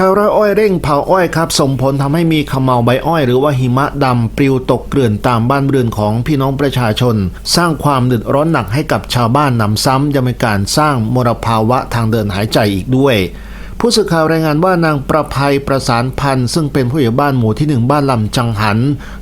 ชาวไร่อ้อยเร่งเผาอ้อยครับส่งผลทำให้มีขมเหลาใบอ้อยหรือว่าหิมะดำปลิวตกเกลื่อนตามบ้านเรือนของพี่น้องประชาชน สร้างความเดือดร้อนหนักให้กับชาวบ้านหนำซ้ำยังเป็นการสร้างมลภาวะทางเดินหายใจอีกด้วย ผู้สื่อข่าวรายงานว่านางประภัยประสานพันธ์ซึ่งเป็นผู้ใหญ่บ้านหมู่ที่หนึ่งบ้านลำจังหัน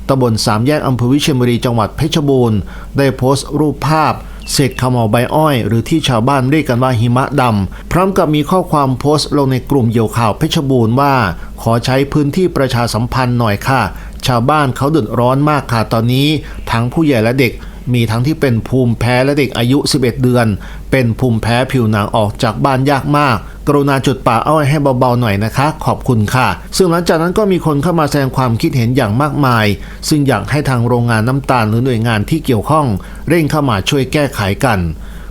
ตำบลสามแยกอำเภอวิเชียรบุรีจังหวัดเพชรบูรณ์ได้โพสต์รูปภาพเศษขมเหลาใบอ้อย หรือที่ชาวบ้านเรียกกันว่าหิมะดำพร้อมกับมีข้อความโพสต์ลงในกลุ่มเหยี่ยวข่าวเพชรบูรณ์ว่า ขอใช้พื้นที่ประชาสัมพันธ์หน่อยค่ะ ชาวบ้านเขาเดือดร้อนมากค่ะตอนนี้ทั้งผู้ใหญ่และเด็ก มีทั้งที่เป็นภูมิแพ้และเด็กอายุ 11 เดือน เป็นภูมิแพ้ผิวหนังออกจากบ้านยากมาก กรุณาจุดป่าอ้อยให้เบาๆหน่อยนะคะ ขอบคุณค่ะ ซึ่งหลังจากนั้นก็มีคนเข้ามาแสดงความคิดเห็นอย่างมากมาย ซึ่งอยากให้ทางโรงงานน้ำตาลหรือหน่วยงานที่เกี่ยวข้อง เร่งเข้ามาช่วยแก้ไขกัน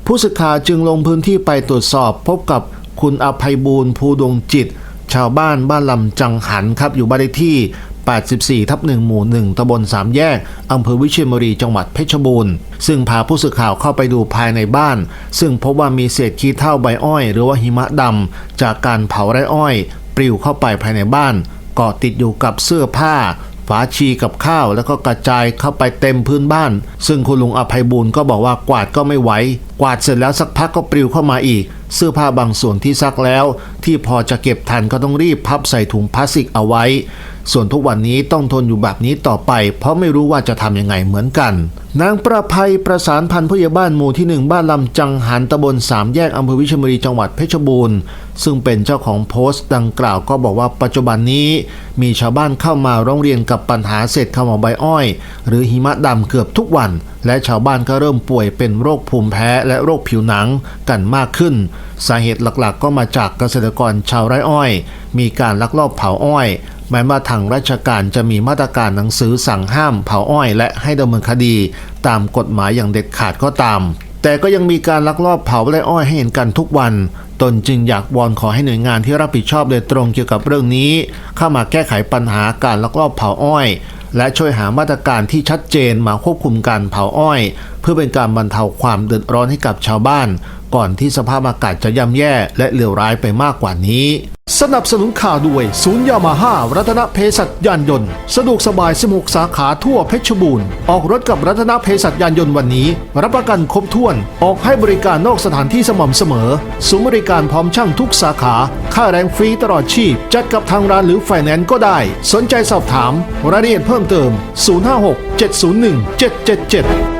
ผู้สื่อข่าวจึงลงพื้นที่ไปตรวจสอบพบกับคุณอภัยบูลย์ภูดวงจิตชาวบ้านบ้านลำจังหันครับอยู่บ้านเลขที่ 84 ทับ1หมู่ 1ตำบลสามแยกอำเภอวิเชียรบุรีจังหวัดเพชรบูรณ์ ซึ่งพาผู้สื่อข่าวเข้าไปดูภายในบ้าน ซึ่งพบว่ามีเศษขี้เถ้าใบอ้อย หรือว่าหิมะดำจากการเผาไร่อ้อย ปลิวเข้าไปภายในบ้านเกาะติดอยู่กับเสื้อผ้า ฝาชีกับข้าวแล้วก็กระจายเข้าไปเต็มพื้นบ้าน ซึ่งคุณลุงอภัยบูลย์ก็บอกว่ากวาดก็ไม่ไหว กวาดเสร็จแล้วสักพักก็ปลิวเข้ามาอีก เสื้อผ้าบางส่วนที่ซักแล้ว ที่พอจะเก็บทันก็ต้องรีบพับใส่ถุงพลาสติกเอาไว้ ส่วนทุกวันนี้ต้องทนอยู่แบบนี้ต่อไป เพราะไม่รู้ว่าจะทำยังไงเหมือนกัน นางประภัยประสานพันธุ์ผู้ใหญ่บ้านหมู่ที่หนึ่งบ้านลำจังหันตำบลสามแยกอำเภอวิชียรบุรีจังหวัดเพชรบูรณ์ ซึ่งเป็นเจ้าของโพสต์ดังกล่าวก็บอกว่าปัจจุบันนี้ มีชาวบ้านเข้ามาร้องเรียนกับปัญหาเศษขมเหลาใบอ้อย หรือหิมะดำเกือบทุกวัน และชาวบ้านก็เริ่มป่วยเป็นโรคภูมิแพ้และโรคผิวหนังกันมากขึ้น สาเหตุหลักๆ ก็มาจากเกษตรกรชาวไร่อ้อย มีการลักลอบเผาอ้อยแม้ว่าทางราชการจะมีมาตรการหนังสือสั่งห้ามเผาอ้อยและให้ดำเนินคดี ตามกฎหมายอย่างเด็ดขาดก็ตาม แต่ก็ยังมีการลักลอบเผาไร่อ้อยให้เห็นกันทุกวัน ตนจึงอยากวอนขอให้หน่วยงานที่รับผิดชอบโดยตรงเกี่ยวกับเรื่องนี้ เข้ามาแก้ไขปัญหาการลักลอบเผาอ้อย และช่วยหามาตรการที่ชัดเจนมาควบคุมการเผาอ้อย เพื่อเป็นการบรรเทาความเดือดร้อนให้กับชาวบ้าน ก่อนที่สภาพอากาศจะย่ำแย่และเลวร้ายไปมากกว่านี้ สนับสนุนข่าวด้วยศูนย์ยามาฮ่ารัตนเพศัตยานยนต์สะดวกสบาย 16 สาขาทั่วเพชรบูรณ์ ออกรถกับรัตนเพศัตยานยนต์วันนี้ รับประกันครบถ้วน ออกให้บริการนอกสถานที่สม่ำเสมอศูนย์บริการพร้อมช่างทุกสาขา ค่าแรงฟรีตลอดชีพ จัดกับทางร้านหรือไฟแนนซ์ก็ได้ สนใจสอบถาม รายละเอียดเพิ่มเติม 056 701 777